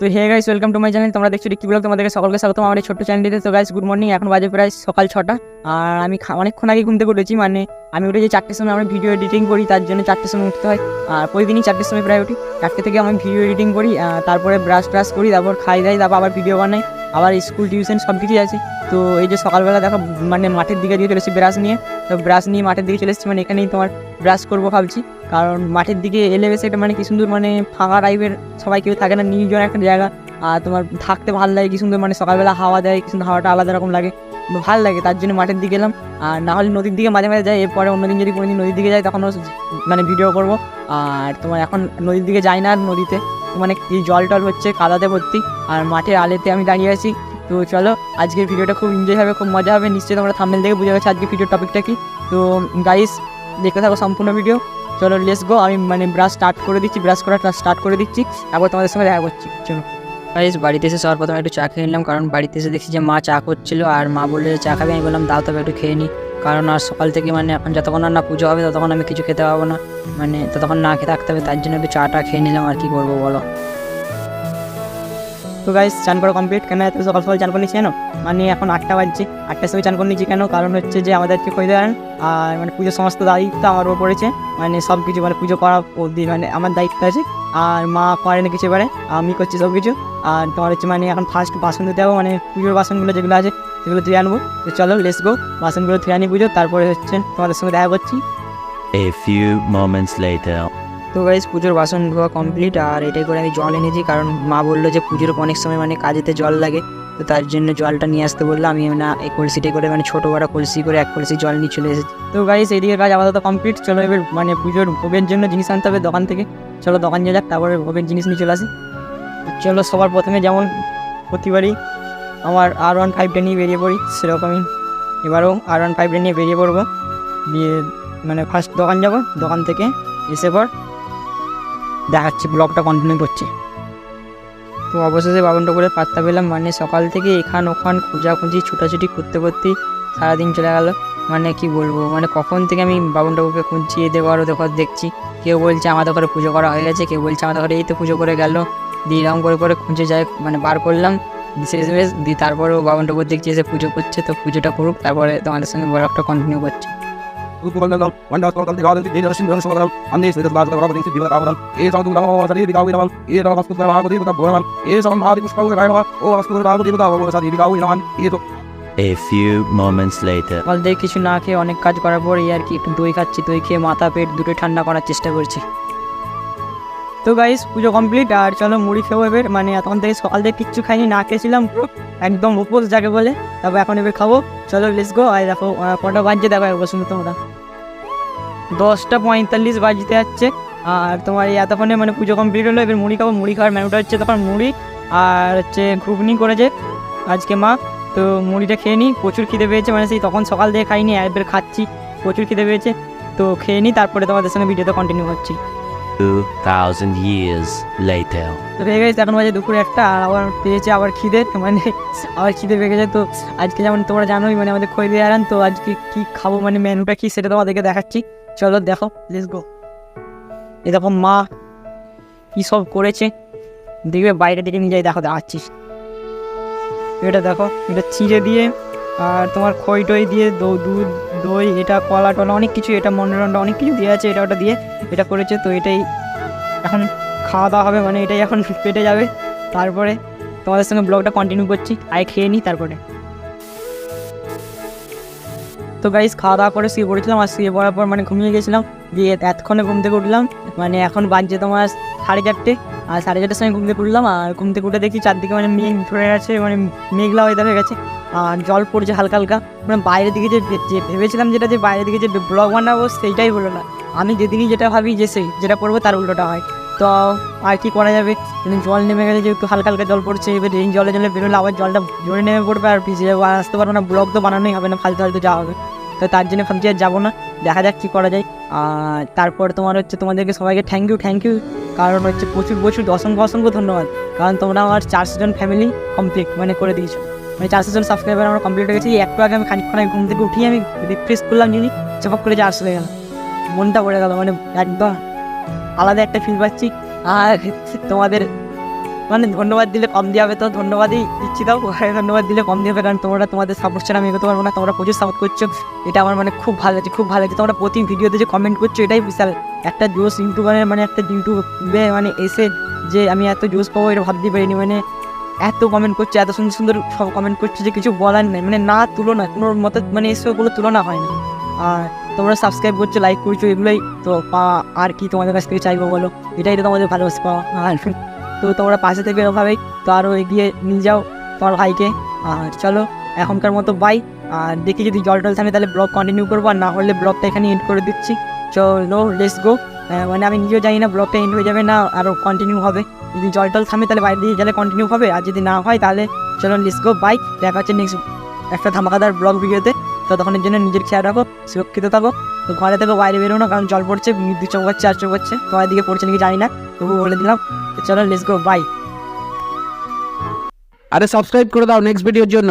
তো hey guys welcome to my channel তোমরা দেখছ কি ব্লগ তোমাদেরকে সকলকে স্বাগত আমার এই ছোট্ট চ্যানেলটিতে তো গাইস গুড মর্নিং এখন বাজে প্রায় সকাল ছটা। আর আমি অনেকক্ষণ আগে ঘুমতে উঠেছি মানে আমি উঠে যে চারটের সময় আমরা ভিডিও এডিটিং করি, তার জন্য চারটের সময় উঠতে হয়। আর প্রতিদিনই চারটের সময় প্রায় উঠি। চারটে থেকে আমি ভিডিও এডিটিং করি তারপরে ব্রাশ ট্রাশ করি, তারপর খাই দাই তারপর আবার ভিডিও বানাই। আবার স্কুল টিউশন সব কিছুই আছে। তো এই যে সকালবেলা দেখো মানে মাঠের দিকে দিয়ে চলে ব্রাশ নিয়ে, তো ব্রাশ নিয়ে মাঠের দিকে চলে এসেছি মানে এখানেই তোমার ব্রাশ করব ভাবছি। কারণ মাঠের দিকে এলে বেশি একটা মানে কি সুন্দর মানে ফাঁকা টাইপের সবাই কেউ থাকে না, নির্জন একটা জায়গা। আর তোমার থাকতে ভালো লাগে, কি সুন্দর মানে সকালবেলা হাওয়া দেয়, কি সুন্দর হাওয়াটা আলাদা রকম লাগে। ভালো লাগে, তার জন্য মাঠের দিকে এলাম। আর না হলে নদীর দিকে মাঝে মাঝে যাই, এরপরে অন্যদিন যদি কোনোদিন নদীর দিকে যাই তখন মানে ভিডিও করব। আর তোমার এখন নদীর দিকে যাই না নদীতে। মানে জল টল হচ্ছে, কাদাতে ভর্তি। আর মাঠের আলেতে আমি দাঁড়িয়ে আছি। তো চলো, আজকের ভিডিওটা খুব এনজয় হবে, খুব মজা হবে, নিশ্চয়ই তোমরা থাম্বেল দেখে বুঝে গেছো আজকের ভিডিও টপিকটা কি। তো গাইস দেখতে থাকো সম্পূর্ণ ভিডিও চলো লেস গো আমি মানে ব্রাশ স্টার্ট করে দিচ্ছি ব্রাশ করা স্টার্ট করে দিচ্ছি, তারপর তোমাদের সঙ্গে দেখা করছি, চলো। গাইস বাড়িতে এসে সবার প্রথমে একটু চা খেয়ে নিলাম, কারণ বাড়িতে এসে দেখছি যে মা চা করছিল, আর মা বললে চা খাবে, আমি বললাম, দাও তবে একটু খেয়ে নিই কারণ আর সকাল থেকে মানে এখন যতক্ষণ আর না পুজো হবে, ততক্ষণ আমি কিছু খেতে পাবো না। মানে ততক্ষণ না খেয়ে থাকতে হবে, তার জন্য একটু চাটা খেয়ে নিলাম, আর কি করব বলো? তো গাইস চান করা কমপ্লিট কেন এত সকাল সকাল চান করে নিচ্ছি কেন মানে এখন আটটা বাজছে। আটটার সময় চান করে নিচ্ছি কেন? কারণ হচ্ছে যে আমাদেরকে খোঁজে দেন আর মানে পুজোর সমস্ত দায়িত্ব আমার উপর পড়েছে। মানে সব কিছু মানে পুজো করা অবধি মানে আমার দায়িত্ব আছে। আর মা করে না কিছু এবারে, আমি করছি সব কিছু আর তোমার হচ্ছে মানে এখন ফার্স্ট বাসন ধুতে যাব মানে পুজোর বাসনগুলো যেগুলো আছে, সেগুলো ধুয়ে আনব। তো চলো লেস গো বাসনগুলো ধুয়ে আনি পুজো। তারপরে হচ্ছে তোমাদের সঙ্গে দেখা করছি। A few moments later. তো গাইজ পুজোর বাসন ধোয়া কমপ্লিট আর এটাই করে আমি জল এনেছি কারণ মা বলল যে পুজোর অনেক সময় মানে কাজেতে জল লাগে। তো তার জন্য জলটা নিয়ে আসতে বলল। আমি না এই কলসিটে করে মানে ছোটো বড় কলসি করে এক কলসি জল নিয়ে চলে এসেছি। তো গাইজ এইদিকে কাজ আপাতত কমপ্লিট চলো এবার মানে পুজোর ভোগের জন্য জিনিস আনতে হবে দোকান থেকে। চলো দোকান যাওয়া যাক, তারপরে ভোগের জিনিস নিয়ে চলে আসি। চলো সবার প্রথমে যেমন প্রতিবারই আমার আর ওয়ান ফাইভটা নিয়ে বেরিয়ে পড়ি, সেরকমই এবারও আর ওয়ান ফাইভটা নিয়ে বেরিয়ে পড়ব। দিয়ে মানে ফার্স্ট দোকান যাব, দোকান থেকে এসে পর দেখাচ্ছি ব্লগটা কন্টিনিউ করছি। তো অবশেষে বাবনটা করে পাত্তা পেলাম। মানে সকাল থেকে এখান ওখান খোঁজাখুঁজি, ছুটাছুটি করতে করতেই সারাদিন চলে গেল। মানে কি বলব মানে কখন থেকে আমি বাবন ঠাকুরকে খুঁজছি এদের ঘর ওদের ঘর দেখছি। কেউ বলছে আমাদের ঘরে পুজো করা হয়ে গেছে, কেউ বলছে আমাদের ঘরে এই তো পুজো করে গেল। দিয়ে এরকম করে করে খুঁজে যায় মানে বার করলাম। শেষ বেশ দিয়ে তারপরেও বাবন ঠাকুর দেখছি, এসে পুজো করছে। তো পুজোটা করুক, তারপরে তোমাদের সঙ্গে ব্লগটা কন্টিনিউ করছি। A few moments later. কিছু না খেয়ে অনেক কাজ করার পর এই আর কি একটু দই খাচ্ছি, দই খেয়ে মাথা পেট দুটো ঠান্ডা করার চেষ্টা করছি। তো গাইস পুজো কমপ্লিট আর চলো মুড়ি খেবো এবার। মানে তখন থেকে সকাল থেকে কিচ্ছু খাইনি, না খেয়েছিলাম একদম উপোস যাকে বলে, তারপর এখন এবার খাব। চলো লেস গো আর দেখো কটা বাজছে, দেখো একবার শুনে তোমরা। দশটা পঁয়তাল্লিশ বাজতে যাচ্ছে। আর তোমার এই এতক্ষণে মানে পুজো কমপ্লিট হলো এবার মুড়ি খাব। মুড়ি খাওয়ার মেনুটা হচ্ছে তখন মুড়ি আর হচ্ছে ঘুগনি করেছে আজকে মা। তো মুড়িটা খেয়ে নিই প্রচুর খিদে পেয়েছে। মানে সেই তখন সকাল থেকে খাইনি এবার খাচ্ছি প্রচুর খিদে পেয়েছে। তো খেয়ে নিই তারপরে তোমাদের সঙ্গে ভিডিওতে কন্টিনিউ করছি। 2000 years later. তো পেয়ে গেছে এখন বাজে দুপুরে একটা আর আবার পেয়েছে আবার খিদে মানে আবার খিদে পেয়ে গেছে। তো আজকে যেমন তোমরা জানোই মানে আমাদের খই দিয়ে আনান তো আজকে কী খাব মানে মেনুটা কী সেটা তোমাদেরকে দেখাচ্ছি। চলো দেখো লেটস গো এ দেখো মা কী সব করেছে। দেখবে বাইরে দিকে নিয়ে যাই দেখো দেখাচ্ছিস। এটা দেখো, এটা চিড়ে দিয়ে আর তোমার খই টই দিয়ে দুধ, দই, এটা কলা টলা অনেক কিছু, এটা মনোরঞ্জন অনেক কিছু দিয়ে আছে, এটা ওটা দিয়ে এটা করেছে, তো এটাই এখন খাওয়া দাওয়া হবে মানে এটাই এখন পেটে যাবে। তারপরে তোমাদের সঙ্গে ব্লগটা কন্টিনিউ করছি আয় খেয়ে নিই তারপরে। তো গাইজ খাওয়া দাওয়া করে শুয়ে পড়েছিলাম আর শুয়ে পড়ার পর মানে ঘুমিয়ে গেছিলাম। দিয়ে এতক্ষণে ঘুম থেকে উঠলাম। মানে এখন বাজছে তোমার সাড়ে চারটে। আর সাড়ে চারটের সময় ঘুম থেকে উঠলাম আর ঘুম থেকে উঠে দেখি চারদিকে মানে মেঘ ধরে গেছে মানে মেঘলা ওয়েদার হয়ে গেছে। আর জল পড়ছে হালকা হালকা। মানে বাইরের দিকে যে ভেবেছিলাম যেটা যে বাইরের দিকে যে ব্লগ বানাবো সেইটাই হলো না। আমি যেদিনই যেটা ভাবি যে সেই, যেটা করব তার উল্টোটা হয়। তো আর কি করা যাবে? জল নেমে গেলে যেহেতু হালকা হালকা জল পড়ছে, এবার এই জলে জলে বেরোলে আবার জলটা জোরে নেমে পড়বে আর পিছিয়ে যাব। আর আসতে পারব না ব্লক তো বানানোই হবে না, ফালতু ফালতু যাওয়া হবে। তো তার জন্য ভাবছি আর যাব না, দেখা যাক কী করা যায়। আর তারপর তোমার হচ্ছে তোমাদেরকে সবাইকে থ্যাংক ইউ থ্যাংক ইউ কারণ হচ্ছে প্রচুর প্রচুর, অসংখ্য অসংখ্য ধন্যবাদ। কারণ তোমরা আমার চারশো জন ফ্যামিলি কমপ্লিট মানে করে দিয়েছ। মানে চারশো জন সাবস্ক্রাইবার আমার কমপ্লিট হয়ে গেছে। একটু আগে আমি খানিকক্ষণ ঘুম থেকে উঠিয়ে আমি রিফ্রেশ করলাম যিনি চাপাক করে চারশো হয়ে গেল মনটা পড়ে গেল মানে একদম আলাদা একটা ফিল পাচ্ছি। আর তোমাদের মানে ধন্যবাদ দিলে কম দিয়ে হবে, তো ধন্যবাদই দিচ্ছি তাও ধন্যবাদ দিলে কম দিয়ে হবে, কারণ তোমরা তোমাদের সাপোর্ট ছাড়া আমি এগোতে পারব না। তোমরা প্রচুর সাপোর্ট করছ। এটা আমার মানে খুব ভালো লাগছে, খুব ভালো লাগছে। তোমরা প্রতি ভিডিওতে যে কমেন্ট করছ, এটাই বিশাল। একটা জোস ইউটিউবারের মানে একটা ইউটিউবে মানে এসে যে আমি এত জোস পাবো, এটা ভাবতে পারিনি। মানে এত কমেন্ট করছে, এত সুন্দর সুন্দর সব কমেন্ট করছে যে কিছু বলার নেই। মানে না তুলনা কোনো মতে মানে এসবগুলো তুলনা হয় না। আর তোমরা সাবস্ক্রাইব করছ লাইক করছ, এগুলোই তো পাওয়া আর কি তোমাদের কাছ থেকে চাইব বলো? এটাই তো তোমাদের ভালোবাসা পাওয়া আর তো তোমরা পাশে থেকে এভাবেই তো আরও এগিয়ে নিয়ে যাও তোমার ভাইকে। আর চলো, এখনকার মতো বাই আর দেখি যদি জল টল থামে তাহলে ব্লগ কন্টিনিউ করব, আর না হলে ব্লগটা এখানে এন্ড করে দিচ্ছি। চলো লেটস গো মানে আমি নিজেও জানি না ব্লগটা এন্ড হয়ে যাবে না আরও কন্টিনিউ হবে। যদি জল টল থামে তাহলে বাইরে দিয়ে গেলে কন্টিনিউ হবে, আর যদি না হয় তাহলে চলো লেটস গো বাই দেখা হচ্ছে নেক্সট একটা ধামাকাদার ব্লগ ভিডিওতে তো তখনের জন্য নিজের খেয়াল রাখো, সুরক্ষিত থাকো। তো ঘরে থেকে বাইরে বেরো না কারণ জল পড়ছে দু হচ্ছে আর চোখ করছে তোমার দিকে পড়ছে নাকি জানি না তবু বলে দিলাম। চলো লেটস গো বাই আরে সাবস্ক্রাইব করে দাও নেক্সট ভিডিওর জন্য।